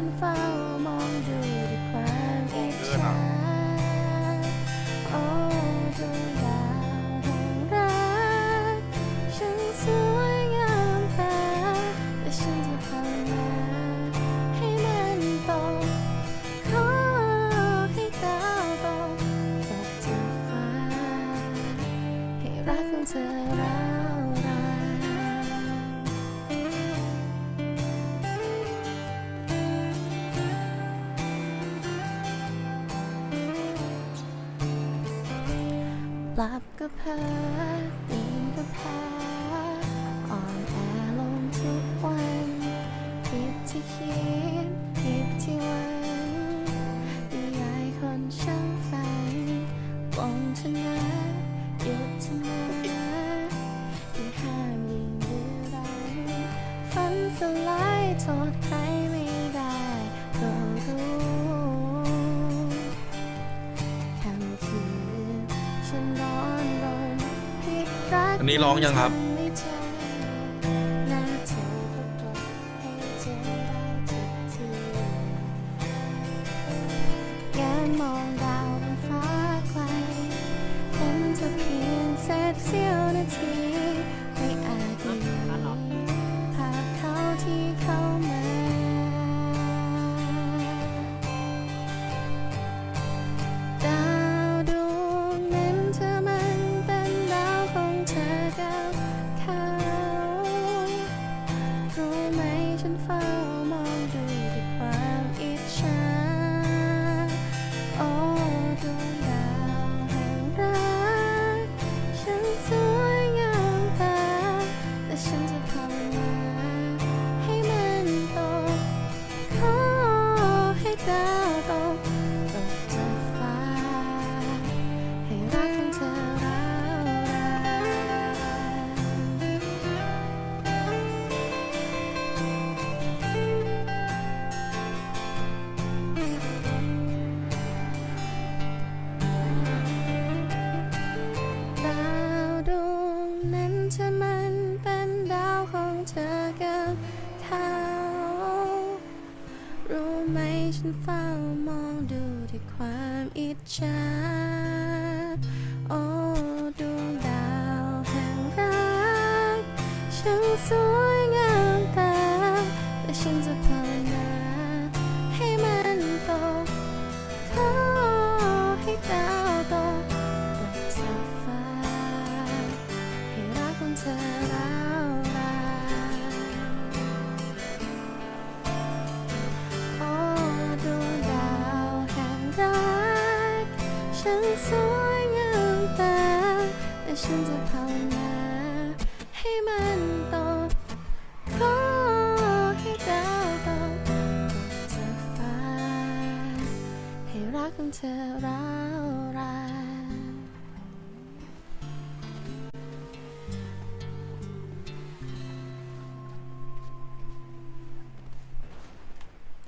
and found. หลับก็เพ้อตื่นก็แพ้อ่อนแอลงทุกวันผิดที่คิดผิดที่วังนิยายคนช่างฝันปงชนะหยุดชนะยิ่งห้ามยิ่งดื้อรั้นฝันสลายโทษใครไม่ได้ก็รู้คำคืน อันนี้ร้องยังครับเสียวนาที ไหมฉันเฝ้ามองดูด้วยความอิจฉา ฉันสวยงามตาแต่ฉันจะภาวนาให้มันตอบขอให้ดาวตอบจาฟ้าให้รักของเธอ